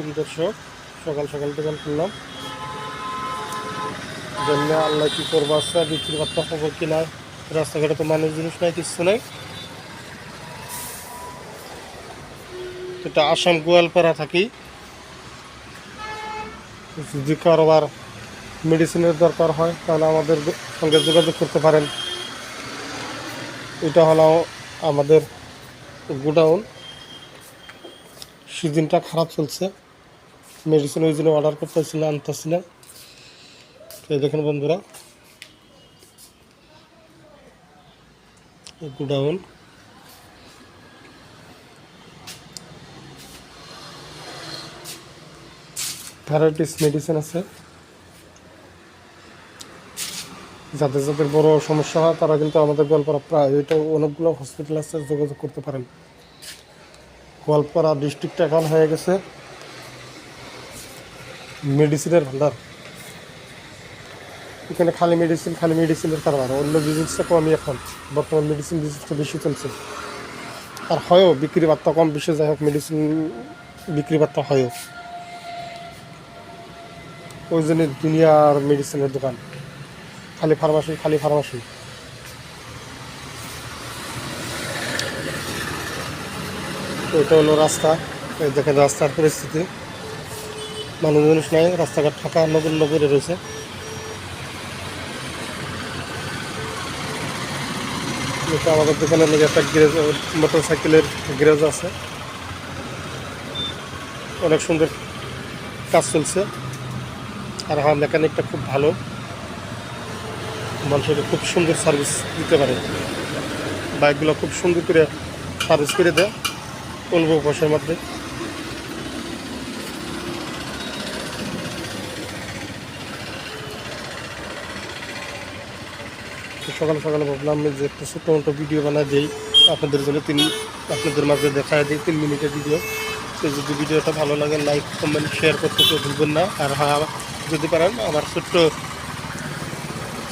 তুমি দর্শক, সকাল সকাল দোকান খুললাম। জন্য আল্লাহ কি করব আসছে বিক্রি বার্তা হব কিনা রাস্তাঘাটে তো মানুষ জিনিস নাই, কিছু নাই। এটা আসাম গোয়ালপাড়া থাকি। যদি কারোবার মেডিসিনের দরকার হয়, তাহলে আমাদের সঙ্গে যোগাযোগ করতে পারেন। এটা হলো আমাদের গোডাউন। সিজনটা খারাপ চলছে। মেডিসিন ওই জন্য অর্ডার করতেছি না তো দেখেন বন্ধুরা। গুডাউন। ভ্যারাইটিস মেডিসিন আছে। যাদের যাদের বড় সমস্যা হয়, তারা কিন্তু আমাদের গোয়ালপাড়া প্রায় এটা অনেকগুলো হসপিটাল আছে, যোগাযোগ করতে পারেন। গোয়ালপাড়া ডিস্ট্রিক্টটা এখন হয়ে গেছে। মেডিসিনের ভান্ডার। এখানে খালি মেডিসিন খালি মেডিসিনের কারবার। অন্য বিজনেসটা কমই এখন। বর্তমান মেডিসিন বিজনেসটা বেশি চলছে। আর হয়ও বিক্রি বার্তা কম বেশি যাই হোক মেডিসিন বিক্রি বার্তা হয়ও। ওই জন্য দুনিয়ার মেডিসিনের দোকান। খালি ফার্মাসি খালি ফার্মাসি এটা হলো রাস্তা। দেখেন রাস্তার পরিস্থিতি। মানুষ মানুষ নাই, রাস্তাঘাট ফাঁকা, নগর নগরে রয়েছে। আমাদের দোকানের মধ্যে একটা গ্যারেজ, মোটর সাইকেলের গ্যারেজ আছে। অনেক সুন্দর কাজ চলছে। আর আমার মেকানিকটা খুব ভালো। মানুষকে খুব সুন্দর সার্ভিস দিতে পারে। বাইকগুলো খুব সুন্দর করে সার্ভিস করে দেয়। অল্প পয়সার মধ্যে। তো সকাল সকালে ভাবলাম যে একটা ছোটো মোটো ভিডিও বানা দিই। আপনাদের জন্য তিন আপনাদের মাঝে দেখা দিই তিন মিনিটের ভিডিও তো যদি ভিডিওটা ভালো লাগে লাইক কমেন্ট শেয়ার করতে কেউ ভুলবেন না। আর হ্যাঁ যদি পারেন আমার ছোট্ট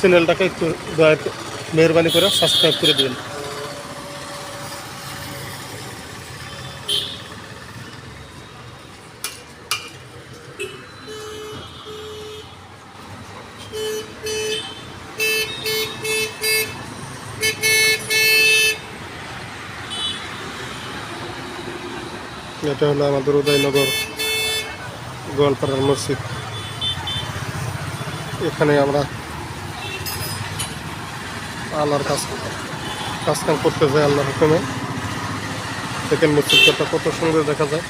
চ্যানেলটাকে একটু দয়া মেহরবানি করে সাবস্ক্রাইব করে দিবেন। এটা হলো আমাদের উদয়নগর গোয়ালপাড়ার মসজিদ। এখানে আমরা আল্লাহর কাজ কাজ কাম করতে যাই আল্লাহর হুকুমে। দেখেন মসজিদটা কত সুন্দর দেখা যায়।